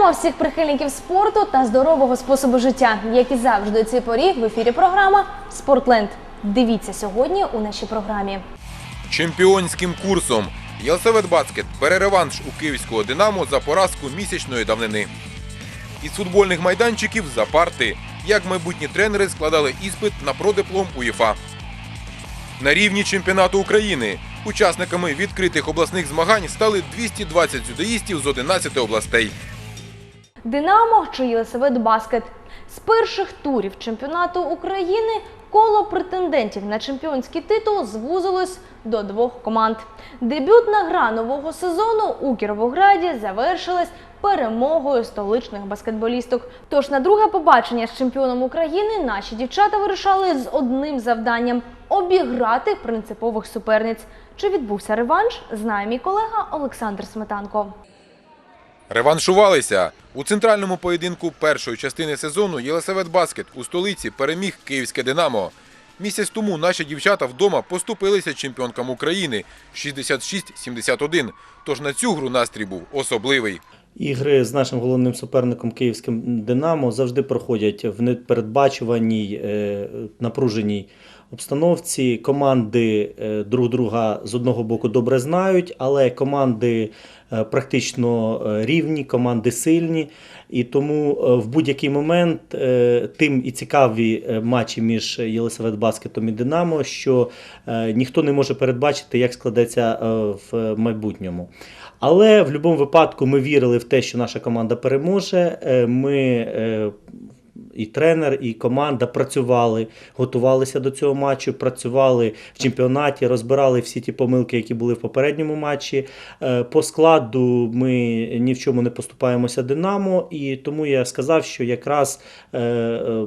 Вітаємо всіх прихильників спорту та здорового способу життя. Як і завжди, цій порі в ефірі програма Спортленд. Дивіться сьогодні у нашій програмі. Чемпіонським курсом Єлсавет Баскет бере реванш у київського Динамо за поразку місячної давнини. Із футбольних майданчиків за парти, як майбутні тренери складали іспит на продиплом УЄФА. На рівні чемпіонату України учасниками відкритих обласних змагань стали 220 дзюдоїстів з 11 областей. Динамо чи Єлисавет Баскет. З перших турів чемпіонату України коло претендентів на чемпіонський титул звузилось до двох команд. Дебютна гра нового сезону у Кіровограді завершилась перемогою столичних баскетболісток. Тож на друге побачення з чемпіоном України наші дівчата вирішали з одним завданням обіграти принципових суперниць. Чи відбувся реванш, знає мій колега Олександр Сметанко. Реваншувалися у центральному поєдинку першої частини сезону Єлисавет Баскет у столиці переміг київське Динамо. Місяць тому наші дівчата вдома поступилися чемпіонкам України 66-71. Тож на цю гру настрій був особливий. Ігри з нашим головним суперником київським Динамо завжди проходять в непередбачуваній, е, напруженій обстановці. Команди е, друг друга з одного боку добре знають, але команди е, практично е, рівні, команди сильні. І тому в будь-який момент тим і цікаві матчі між Єлисавет Баскетом і Динамо, що ніхто не може передбачити, як складеться в майбутньому. Але в будь-якому випадку ми вірили в те, що наша команда переможе. Ми і тренер, і команда працювали, готувалися до цього матчу, працювали в чемпіонаті, розбирали всі ті помилки, які були в попередньому матчі. Е, По складу ми ні в чому не поступаємося Динамо, і тому я сказав, що якраз е, е,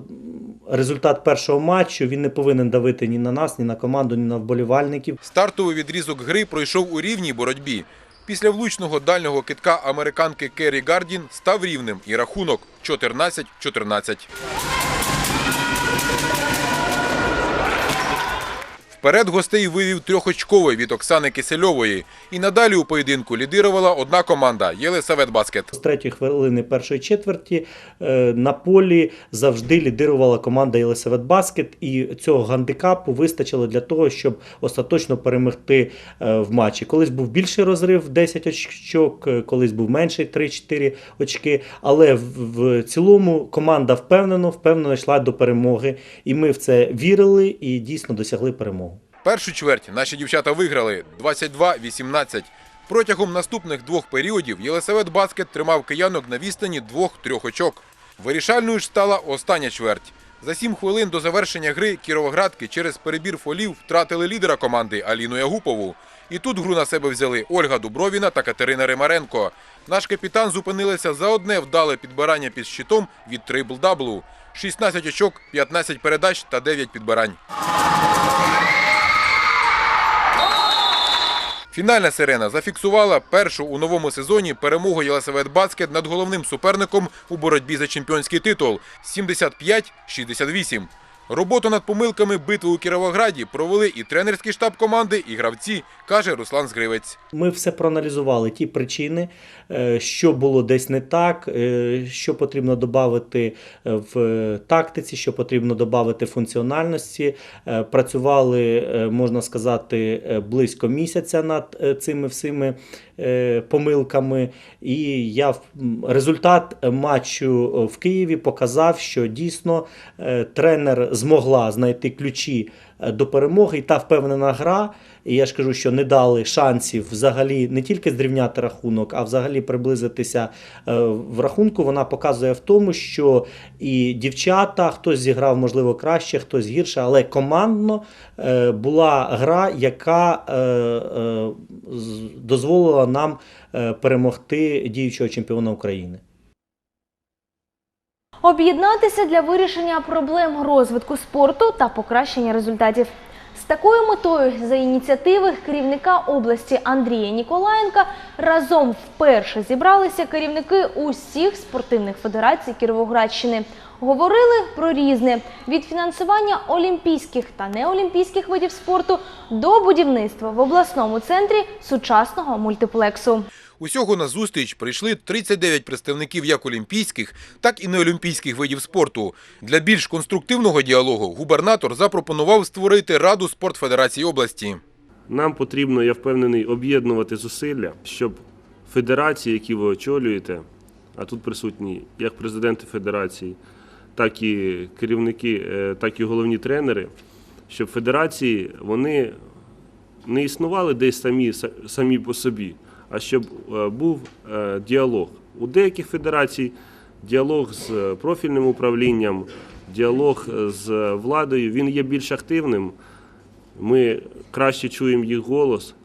результат першого матчу він не повинен давити ні на нас, ні на команду, ні на вболівальників. Стартовий відрізок гри пройшов у рівній боротьбі. Після влучного дальнього китка американки Керрі Гардін став рівним і рахунок 14-14. Вперед гостей вивів трьохочковий від Оксани Кисельової. І надалі у поєдинку лідирувала одна команда Єлисавет Баскет. З третьої хвилини першої четверті е, на полі завжди лідирувала команда Єлисавет Баскет, і цього гандикапу вистачило для того, щоб остаточно перемогти е, в матчі. Колись був більший розрив 10 очок, е, колись був менший 3-4 очки. Але в, цілому команда впевнено, впевнено йшла до перемоги. І ми в це вірили і дійсно досягли перемогу. Першу чверть наші дівчата виграли 22-18. Протягом наступних двох періодів Єлисавет Баскет тримав киянок на відстані двох-трьох очок. Вирішальною ж стала остання чверть. За сім хвилин до завершення гри кіровоградки через перебір фолів втратили лідера команди Аліну Ягупову. І тут гру на себе взяли Ольга Дубровіна та Катерина Римаренко. Наш капітан зупинилися за одне вдале підбирання під щитом від трибл-даблу. 16 очок, 15 передач та 9 підбирань. Фінальна сирена зафіксувала першу у новому сезоні перемогу Єлисавет Баскет над головним суперником у боротьбі за чемпіонський титул 75-68. Роботу над помилками битви у Кіровограді провели і тренерський штаб команди, і гравці, каже Руслан Згривець. Ми все проаналізували ті причини, е, що було десь не так, е, що потрібно додати в тактиці, що потрібно додати функціональності. Е, Працювали, е, можна сказати, е, близько місяця над е, цими всіми е, помилками. І я результат матчу е, в Києві показав, що дійсно е, тренер змогла знайти ключі е, до перемоги, і та впевнена гра. І я ж кажу, що не дали шансів взагалі не тільки зрівняти рахунок, а взагалі приблизитися е, в рахунку. Вона показує в тому, що і дівчата, хтось зіграв, можливо, краще, хтось гірше, але командно е, була гра, яка е, е, дозволила нам е, перемогти діючого чемпіона України. Об'єднатися для вирішення проблем розвитку спорту та покращення результатів. З такою метою за ініціативи керівника області Андрія Ніколаєнка разом вперше зібралися керівники усіх спортивних федерацій Кіровоградщини. Говорили про різне від фінансування олімпійських та неолімпійських видів спорту до будівництва в обласному центрі сучасного мультиплексу. Усього на зустріч прийшли 39 представників як олімпійських, так і неолімпійських видів спорту. Для більш конструктивного діалогу губернатор запропонував створити Раду спортфедерації області. Нам потрібно, я впевнений, об'єднувати зусилля, щоб федерації, які ви очолюєте, а тут присутні як президенти федерації, так і керівники, е, так і головні тренери, щоб федерації вони не існували десь самі, самі по собі, а щоб е, був е, діалог. У деяких федерацій діалог з профільним управлінням, діалог з владою, він є більш активним. Ми краще чуємо їх голос,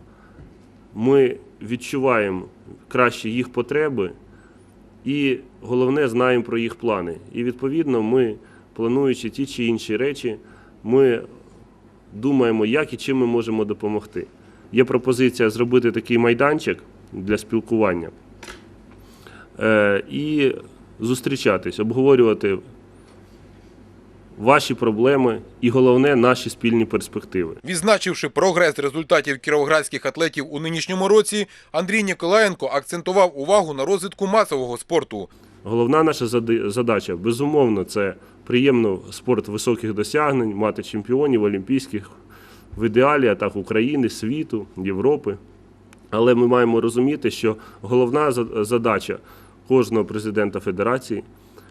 ми відчуваємо краще їх потреби і головне знаємо про їх плани. І відповідно ми, плануючи ті чи інші речі, ми думаємо, як і чим ми можемо допомогти. Є пропозиція зробити такий майданчик для спілкування е, і зустрічатись, обговорювати ваші проблеми і головне наші спільні перспективи. Відзначивши прогрес результатів кіровоградських атлетів у нинішньому році, Андрій Ніколаєнко акцентував увагу на розвитку масового спорту. Головна наша задача, безумовно, це приємно спорт високих досягнень, мати чемпіонів олімпійських в ідеалі, а так України, світу, Європи. Але ми маємо розуміти, що головна за- задача кожного президента федерації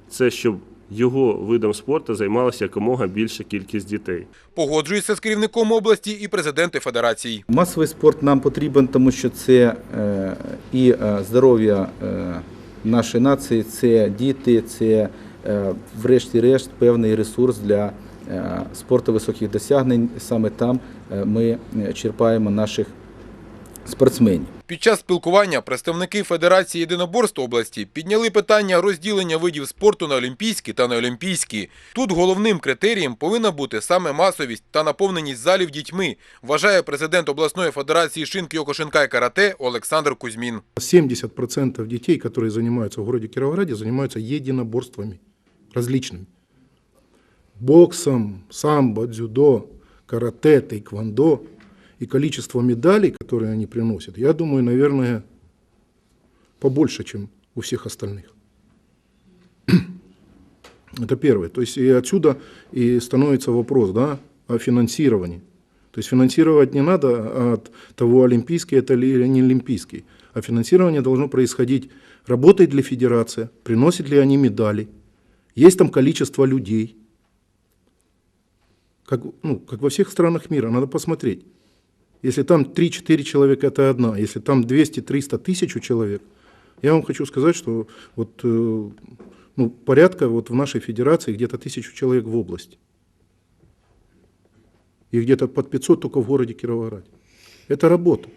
це щоб його видом спорту займалася якомога більша кількість дітей. Погоджується з керівником області і президенти федерацій. Масовий спорт нам потрібен, тому що це е, і е, здоров'я е, нашої нації, це діти, це е, врешті-решт певний ресурс для е, спорту високих досягнень. Саме там е, ми черпаємо наших спортсменів. Під час спілкування представники Федерації єдиноборств області підняли питання розділення видів спорту на олімпійські та неолімпійські. Тут головним критерієм повинна бути саме масовість та наповненість залів дітьми, вважає президент обласної федерації шин Кіокошинка і карате Олександр Кузьмін. 70% детей, которые занимаются в городе Кировограде, занимаются единоборствами различными. Боксом, самбо, дзюдо, карате, тайквондо. И количество медалей, которые они приносят, я думаю, наверное, побольше, чем у всех остальных. Это первое. То есть и отсюда и становится вопрос да, о финансировании. То есть финансировать не надо от того, олимпийский это или не олимпийский. А финансирование должно происходить, работает ли федерация, приносят ли они медали, есть там количество людей. Как, ну, как во всех странах мира, надо посмотреть. Если там 3-4 человека, это одна. Если там 200-300 тысяч человек, я вам хочу сказать, что вот, э, ну, порядка вот в нашей федерации где-то тысячу человек в области. И где-то под 500 только в городе Кировограде. Это работа.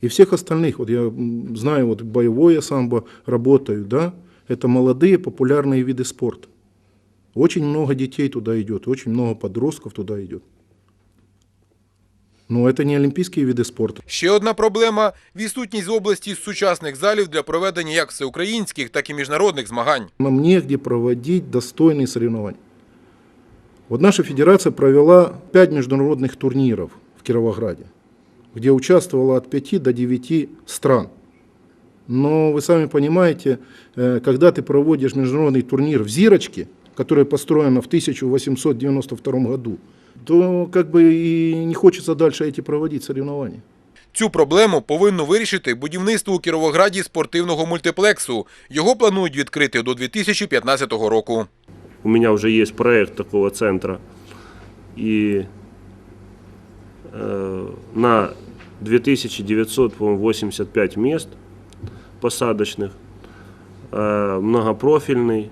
И всех остальных, вот я знаю, вот боевое самбо работают, да, это молодые популярные виды спорта. Очень много детей туда идет, очень много подростков туда идет. Но это не олимпийские виды спорта. Ще одна проблема – відсутність в області сучасних залів для проведення як всеукраїнських, так і міжнародних змагань. Нам негде проводить достойные соревнования. Вот наша федерация провела 5 международных турниров в Кировограде, где участвовало от 5 до 9 стран. Но вы сами понимаете, э, когда ты проводишь международный турнир в Зирочке, которая построена в 1892 году, то как бы и не хочется дальше эти проводить соревнования. Цю проблему повинно вирішити будівництво у Кіровограді спортивного мультиплексу. Його планують відкрити до 2015 року. У меня уже есть проект такого центра. И э, на 2985 мест посадочных, э, многопрофильный,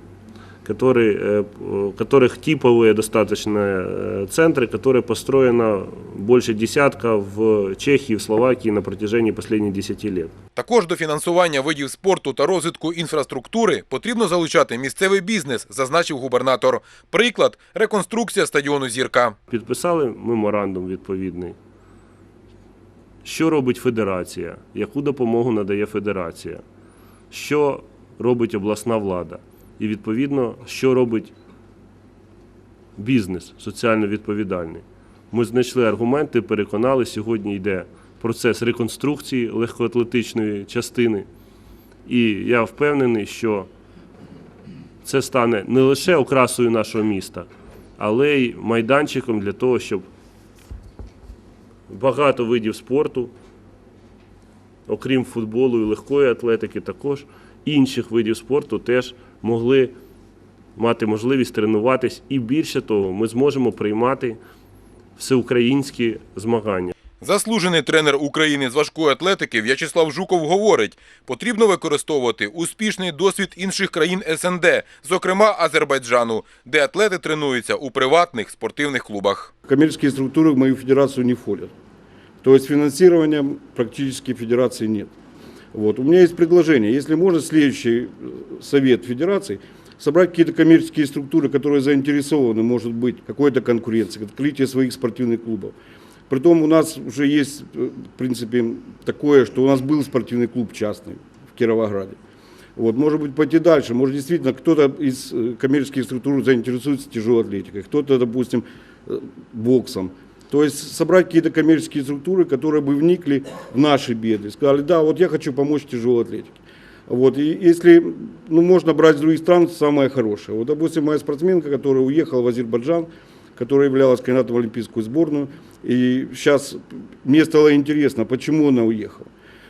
который, э, п- которых типовые достаточно э, центры, которые построено больше десятка в Чехии, в Словакии на протяжении последних 10 лет. Також до фінансування видів спорту та розвитку інфраструктури потрібно залучати місцевий бізнес, зазначив губернатор. Приклад – реконструкція стадіону «Зірка». Підписали меморандум відповідний. Що робить федерація? Яку допомогу надає федерація? Що робить обласна влада? І відповідно, що робить бізнес соціально відповідальний? Ми знайшли аргументи, переконали, сьогодні йде процес реконструкції легкоатлетичної частини. І я впевнений, що це стане не лише окрасою нашого міста, але й майданчиком для того, щоб багато видів спорту, окрім футболу і легкої атлетики, також інших видів спорту теж могли мати можливість тренуватись. І більше того, ми зможемо приймати всеукраїнські змагання. Заслужений тренер України з важкої атлетики В'ячеслав Жуков говорить, потрібно використовувати успішний досвід інших країн СНД, зокрема Азербайджану, де атлети тренуються у приватних спортивних клубах. Коммерческие структуры в мою федерацию не входят. То есть финансирования практически федерации нет. Вот. У меня есть предложение, если можно, следующий э, совет федерации собрать какие-то коммерческие структуры, которые заинтересованы, может быть, какой-то конкуренции, открытие своих спортивных клубов. Притом у нас уже есть, э, в принципе, такое, что у нас был спортивный клуб частный в Кировограде. Вот, может быть, пойти дальше. Может, действительно, кто-то из э, коммерческих структур заинтересуется тяжелой атлетикой, кто-то, допустим, э, боксом. То есть собрать какие-то коммерческие структуры, которые бы вникли в наши беды. Сказали, да, вот я хочу помочь тяжелой атлетике. Вот, и если ну, можно брать с других стран, самое хорошее. Вот, допустим, моя спортсменка, которая уехала в Азербайджан, которая являлась кандидатом в олимпийскую сборную, и сейчас мне стало интересно, почему она уехала.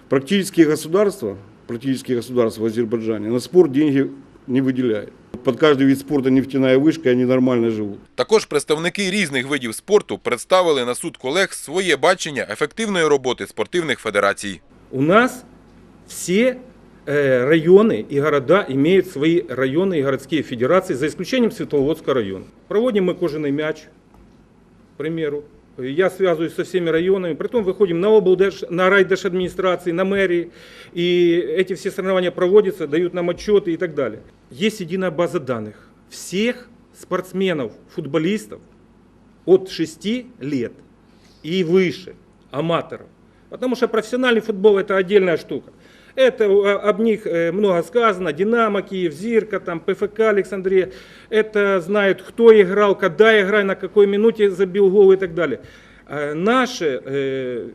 Практически государства, практически государства в Азербайджане на спорт деньги не выделяют. Под каждый вид спорта нефтяная вышка, и они нормально живут. Також представники різних видів спорту представили на суд колег своє бачення ефективної роботи спортивних федерацій. У нас все э, районы и города имеют свои районы и городские федерации, за исключением Светловодского района. Проводим мы кожаный мяч, к примеру. Я связываюсь со всеми районами, притом выходим на облдеш, на райдержадминистрации, на мэрии, и эти все соревнования проводятся, дают нам отчеты и так далее. Есть единая база данных всех спортсменов, футболистов от 6 лет и выше, аматоров. Потому что профессиональный футбол это отдельная штука. Это э, об них э, много сказано. Динамо, Киев, Зирка, там, ПФК Александрия. Это знают, кто играл, когда играл, на какой минуте забил гол и так далее. А Наши, э,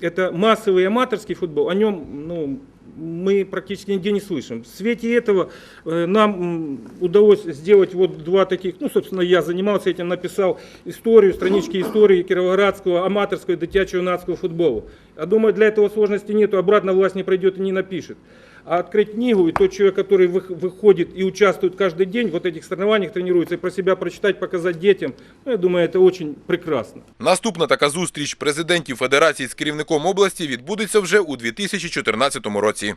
это массовый аматорский футбол, о нем ну, мы практически нигде не слышим. В свете этого э, нам м, удалось сделать вот два таких, ну, собственно, я занимался этим, написал историю, странички истории кировоградского аматорского и дитячо-юнацкого футбола. Я думаю, для этого сложности нету, обратно власть не пройдет и не напишет. А открыть книгу, и тот человек, который вых- выходит и участвует каждый день в вот этих соревнованиях, тренируется, и про себя прочитать, показать детям, ну, я думаю, это очень прекрасно. Наступна така зустріч президентів федерацій з керівником області відбудеться вже у 2014 році.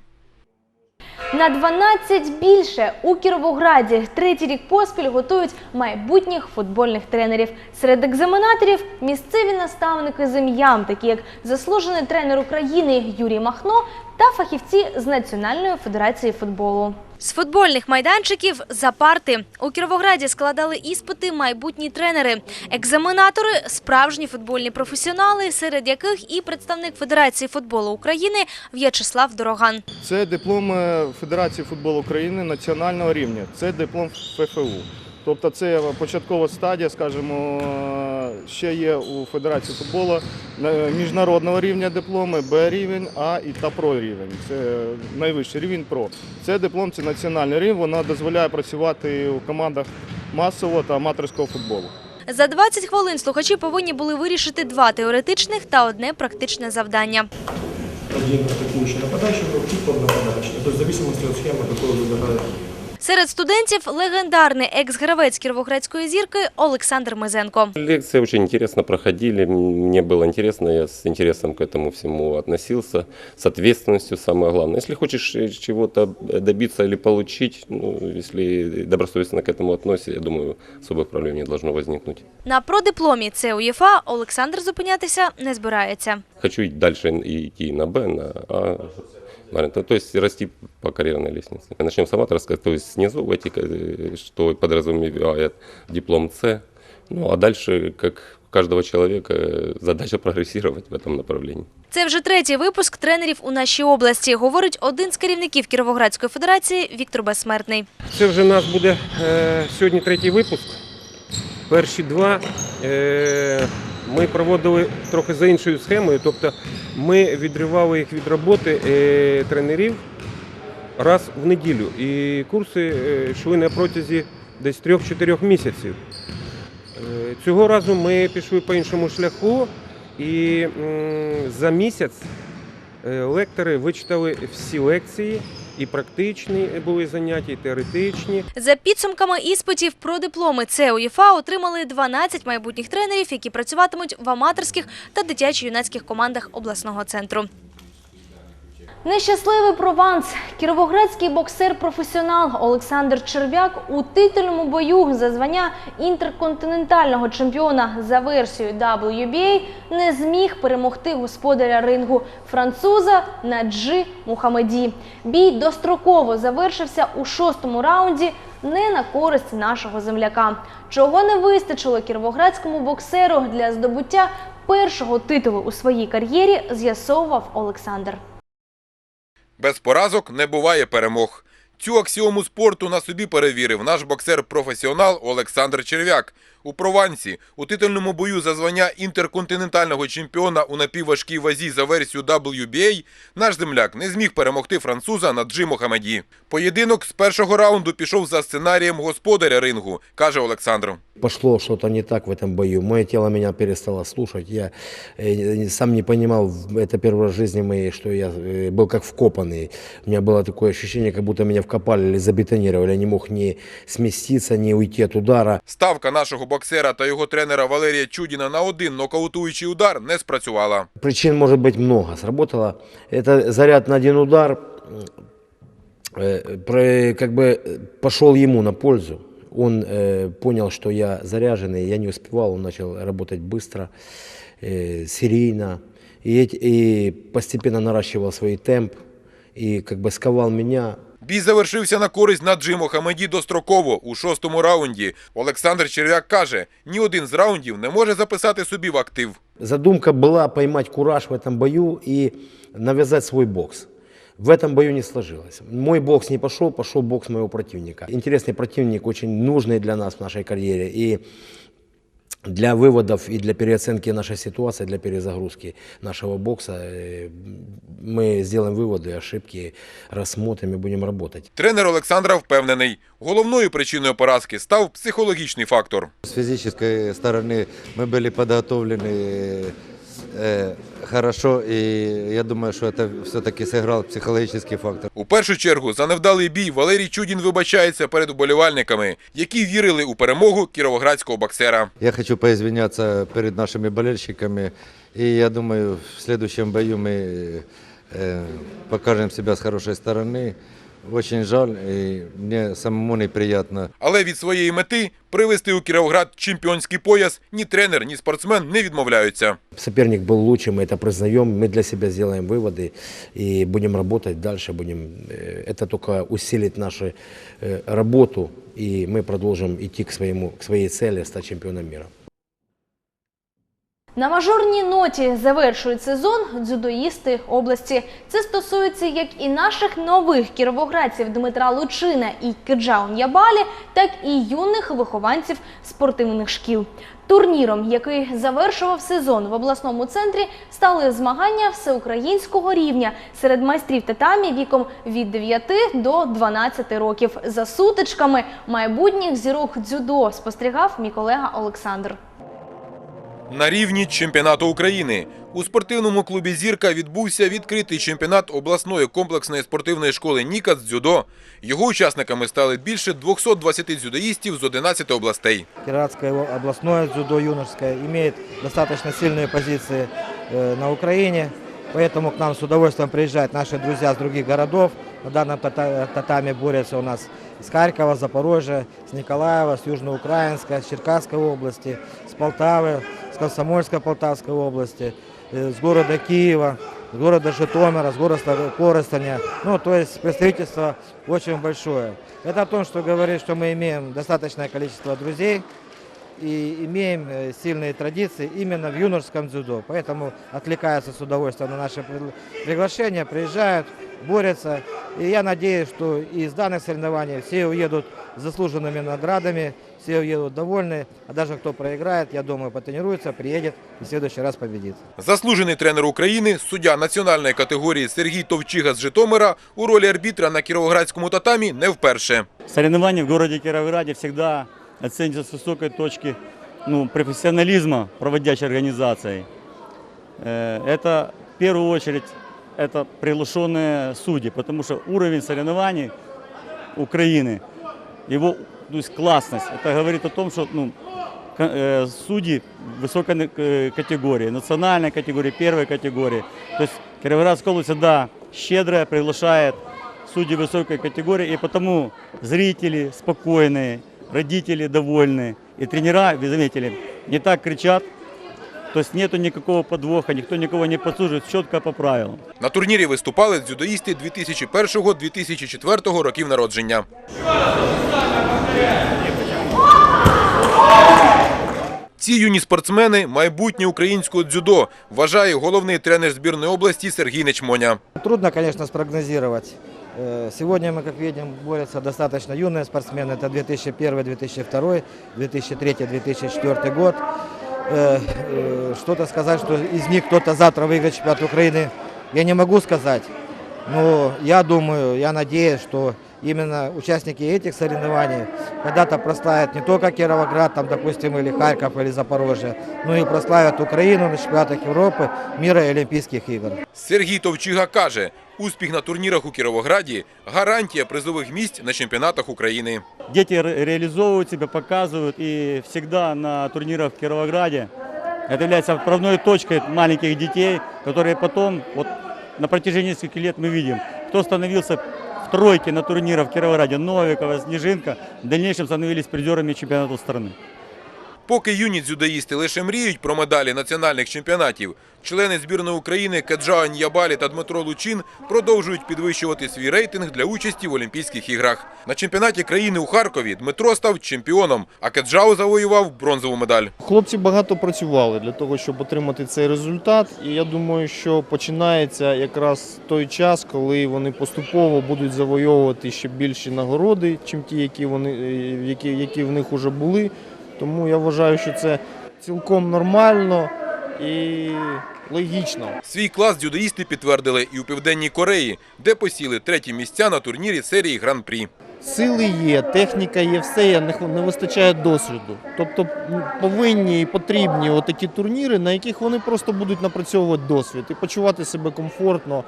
На 12 більше у Кіровограді третій рік поспіль готують майбутніх футбольних тренерів. Серед екзаменаторів місцеві наставники з ім'ям, такі як заслужений тренер України Юрій Махно та фахівці з Національної федерації футболу. З футбольних майданчиків за парти у Кіровограді складали іспити майбутні тренери, екзаменатори, справжні футбольні професіонали, серед яких і представник Федерації футболу України В'ячеслав Дороган. Це диплом е, Федерації футболу України національного рівня. Це диплом ФФУ. Тобто це початкова стадія, скажімо, ще є у Федерації футболу міжнародного рівня дипломи, Б рівень, А і та ПРО рівень. Це найвищий рівень ПРО. Це диплом, це національний рівень, вона дозволяє працювати у командах масового та аматорського футболу. За 20 хвилин слухачі повинні були вирішити два теоретичних та одне практичне завдання. один атакующий нападающий, другой тип нападающий. То есть в зависимости от схемы, какую выбирает Серед студентів легендарний екс-гравець Кіровоградської зірки Олександр Мезенко. Лекции очень интересно проходили, мне было интересно, я с интересом к этому всему относился, с ответственностью самое главное. Если хочешь э, чего-то добиться или получить, ну, если добросовестно к этому относишься, я думаю, особых проблем не должно возникнуть. На продипломі це УЄФА Олександр зупинятися не збирається. Хочу и дальше и идти на Б, на А, на- то, то есть расти по карьерной лестнице. Начнем с аматорской, то есть снизу, эти, э, что подразумевает диплом С, ну а дальше, как у каждого человека, э, задача прогрессировать в этом направлении. Це вже третій випуск тренерів у нашій області, говорить один з керівників Кіровоградської федерації Віктор Безсмертний. Це вже у нас буде е, сьогодні третій випуск. Перші два е, ми проводили трохи за іншою схемою, тобто ми відривали їх від роботи е, тренерів раз в неділю. І курси е, йшли на протязі десь 3-4 місяців. Е, Цього разу ми пішли по іншому шляху, і за місяць лектори вичитали всі лекції, і практичні були заняття, і теоретичні. За підсумками іспитів про дипломи це отримали 12 майбутніх тренерів, які працюватимуть в аматорських та дитячо-юнацьких командах обласного центру. Нещасливий прованс. Кіровоградський боксер-професіонал Олександр Черв'як у титульному бою за звання інтерконтинентального чемпіона за версією WBA не зміг перемогти господаря рингу француза Наджи Мухамеді. Бій достроково завершився у шостому раунді не на користь нашого земляка. Чого не вистачило кіровоградському боксеру для здобуття першого титулу у своїй кар'єрі, з'ясовував Олександр. Без поразок не буває перемог. Цю аксіому спорту на собі перевірив наш боксер-професіонал Олександр Черв'як У Провансі у титульному бою за звання інтерконтинентального чемпіона у напівважкій вазі за версію WBA наш земляк не зміг перемогти француза Наджи Мохамеді. Поєдинок з першого раунду пішов за сценарієм господаря рингу, каже Олександр. Пошло что-то не так в этом бою. Мое тело меня перестало слушать. Я э, сам не понимал, это первый раз в жизни моей, что я э, был как вкопанный. У меня было такое ощущение, как будто меня вкопали или забетонировали. Я не мог ни сместиться, ни уйти от удара. Ставка нашого боксера та його тренера Валерія Чудіна на один нокаутуючий удар не спрацювала. Причин может быть много. Сработало. Это заряд на один удар, э, про- как бы э, пошел ему на пользу. Он э, понял, что я заряженный, я не успевал, он начал работать быстро, э, серийно. И, эти- и постепенно наращивал свой темп и как бы сковал меня. Бій завершився на користь Наджи Мохамеді достроково у шостому раунді. Олександр Черв'як каже, ні один з раундів не може записати собі в актив. Задумка была поймать кураж в этом бою и навязать свой бокс. В этом бою не сложилось. Мой бокс не пошел, пошел бокс моего противника. Интересный противник, очень нужный для нас в нашей карьере. И для выводов и для переоценки нашей ситуации, для перезагрузки нашего бокса э, мы сделаем выводы, ошибки, рассмотрим и будем работать. Тренер Олександра впевнений, головною причиною поразки став психологічний фактор. С физической стороны мы были подготовлены э, хорошо, и я думаю, что это все-таки сыграл психологический фактор. У першу чергу за невдалий бій Валерій Чудін вибачається перед вболівальниками, які вірили у перемогу кіровоградського боксера. Я хочу поизвиняться перед нашими болельщиками, и я думаю, в следующем бою мы э, покажем себя с хорошей стороны. Очень жаль, и мне самому неприятно. Але від своєї мети привести у Кіровоград чемпіонський пояс ні тренер, ні спортсмен не відмовляються. Соперник был лучше, мы это признаем, мы для себя сделаем выводы и будем работать дальше, будем, э, это только усилит нашу э, работу, и мы продолжим идти к, своему, к своей цели стать чемпионом мира. На мажорній ноті завершують сезон дзюдоїсти області. Це стосується як і наших нових кіровоградців Дмитра Лучина і Киджаун Ябалі, так і юних вихованців спортивних шкіл. Турніром, який завершував сезон в обласному центрі, стали змагання всеукраїнського рівня серед майстрів татамі віком від 9 до 12 років. За сутичками майбутніх зірок дзюдо спостерігав мій колега Олександр. На рівні чемпіонату України у спортивному клубі Зірка відбувся відкритий чемпіонат обласної комплексної спортивної школи Ніка з дзюдо. Його учасниками стали більше 220 дзюдоїстів з 11 областей. Кировоградское областное дзюдо юношеское имеет достаточно сильные позиции э, на Украине, поэтому к нам с удовольствием приезжают наши друзья с других городов. На данном тата- татаме борются у нас с Харькова, Запорожья, с Николаева, с Южноукраинска, с Черкасской области, с Полтавы, С Комсомольской Полтавской области, э, с города Киева, с города Житомира, с города Коростеня. Ну, то есть представительство очень большое. Это о том, что говорит, что мы имеем достаточное количество друзей и имеем э, сильные традиции именно в юношеском дзюдо. Поэтому отвлекаются с удовольствием на наши пригла- приглашения, приезжают, борются. И я надеюсь, что из данных соревнований все уедут с заслуженными наградами. Все уедут довольны, а даже кто проиграет, я думаю, потренируется, приедет и в следующий раз победит. Заслужений тренер України, суддя національної категорії Сергій Товчиха з Житомира у ролі арбітра на кіровоградському татамі не вперше. Соревнования в городе Кировограде всегда оцениваются с высокой точки ну, профессионализма проводящей организацией. Э, Это в первую очередь это приглашенные судьи, потому что уровень соревнований Украины, его то есть классность, это говорит о том, что ну, ка- э, судьи высокой на- э, категории, национальной категории, первой категории. То есть Кировоградская область всегда щедрая, приглашает судьи высокой категории, и потому зрители спокойные, родители довольны, и тренера, вы заметили, не так кричат, то есть нету никакого подвоха, никто никого не подсуживает, четко по правилам. На турнірі виступали дзюдоїсти 2001-2004 років народження. Ці юні спортсмени – майбутнє українського дзюдо, вважає головний тренер збірної області Сергій Нечмоня. Трудно, конечно, спрогнозировать. Э, Сегодня мы, как видим, борются достаточно юные спортсмены. Это 2001, 2002, 2003, 2004 год. Э, э, Что-то сказать, что из них кто-то завтра выиграет чемпионат Украины, я не могу сказать. Но я думаю, я надеюсь, что именно участники этих соревнований когда-то прославят не только Кировоград, там, допустим, или Харьков, или Запорожье, но и прославят Украину на чемпионатах Европы, мира и Олимпийских игр. Сергій Товчига каже, успіх на турнірах у Кіровограді – гарантія призових місць на чемпіонатах України. Дети ре- реализовывают себя, показывают, и всегда на турнирах в Кировограде это является отправной точкой маленьких детей, которые потом, вот на протяжении нескольких лет мы видим, кто становился в тройке на турнирах в Кировограде, Новикова, Снежинка, в дальнейшем становились призерами чемпионатов страны. Поки юні дзюдоїсти лише мріють про медалі національних чемпіонатів, члени збірної України Каджао Ньябалі та Дмитро Лучин продовжують підвищувати свій рейтинг для участі в Олімпійських іграх. На чемпіонаті країни у Харкові Дмитро став чемпіоном, а Каджао завоював бронзову медаль. Хлопці багато працювали для того, щоб отримати цей результат. І я думаю, що починається якраз той час, коли вони поступово будуть завойовувати ще більші нагороди, чим ті, які вони е, які, які в них вже були. Тому я вважаю, що це цілком нормально і логічно. Свій клас дзюдоїсти підтвердили і у Південній Кореї, де посіли треті місця на турнірі серії Гран-прі. Сили є, техніка є, все є, не вистачає досвіду. Тобто повинні і потрібні отакі турніри, на яких вони просто будуть напрацьовувати досвід і почувати себе комфортно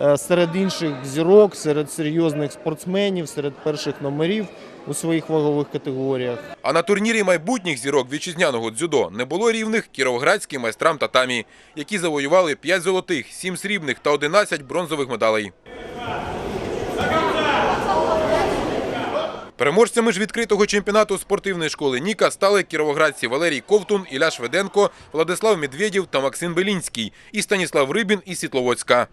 е, серед інших зірок, серед серйозних спортсменів, серед перших номерів у своїх вагових категоріях. А на турнірі майбутніх зірок вітчизняного дзюдо не було рівних кіровоградським майстрам татамі, які завоювали 5 золотих, 7 срібних та 11 бронзових медалей. Переможцями ж відкритого чемпіонату спортивної школи Ніка стали кіровоградці Валерій Ковтун, Ілля Шведенко, Владислав Медведєв та Максим Белінський і Станіслав Рибін із Світловодська.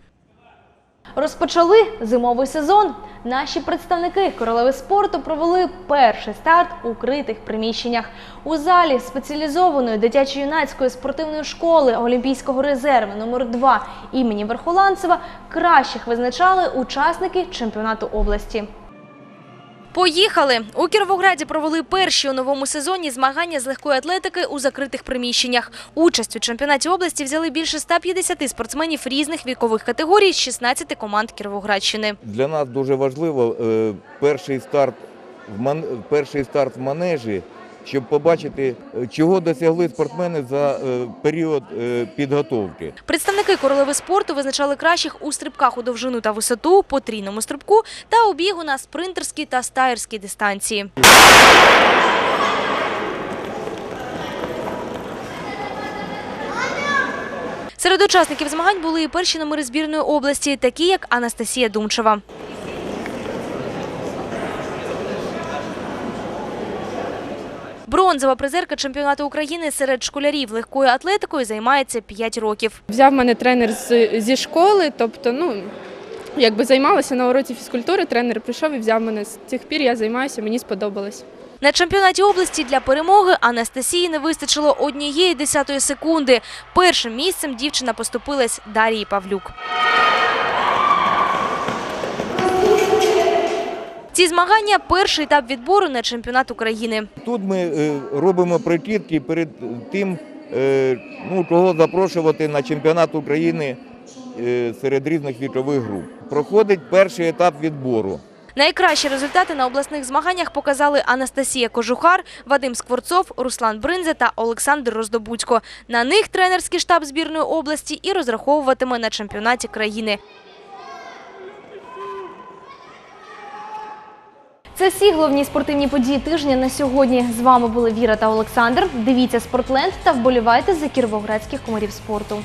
Розпочали зимовий сезон. Наші представники королеви спорту провели перший старт у критих приміщеннях. У залі спеціалізованої дитячо-юнацької спортивної школи Олімпійського резерву номер 2 імені Верхоланцева кращих визначали учасники чемпіонату області. Поїхали! У Кіровограді провели перші у новому сезоні змагання з легкої атлетики у закритих приміщеннях. Участь у чемпіонаті області взяли більше 150 спортсменів різних вікових категорій з 16 команд Кіровоградщини. Для нас дуже важливо е, перший старт в перший старт в манежі, щоб побачити, е, чого досягли спортсмени за е, період е, підготовки. Представники королеви спорту визначали кращих у стрибках у довжину та висоту, потрійному стрибку та у бігу на спринтерській та стаєрській дистанції. Серед учасників змагань були і перші номери збірної області, такі як Анастасія Думчева. Бронзова призерка чемпіонату України серед школярів легкою атлетикою займається 5 років. Взяв мене тренер з, зі школи, тобто, ну, якби займалася на уроці фізкультури, тренер прийшов і взяв мене. З цих пір я займаюся, мені сподобалось. На чемпіонаті області для перемоги Анастасії не вистачило однієї десятої секунди. Першим місцем дівчина поступилась Дарії Павлюк. Ці змагання перший етап відбору на чемпіонат України. Тут ми е, робимо прикидки перед тим, е, ну, кого запрошувати на чемпіонат України е, серед різних вікових груп. Проходить перший етап відбору. Найкращі результати на обласних змаганнях показали Анастасія Кожухар, Вадим Скворцов, Руслан Бринза та Олександр Роздобудько. На них тренерський штаб збірної області і розраховуватиме на чемпіонаті країни. Це всі головні спортивні події тижня на сьогодні. З вами були Віра та Олександр. Дивіться Спортленд та вболівайте за кіровоградських комарів спорту.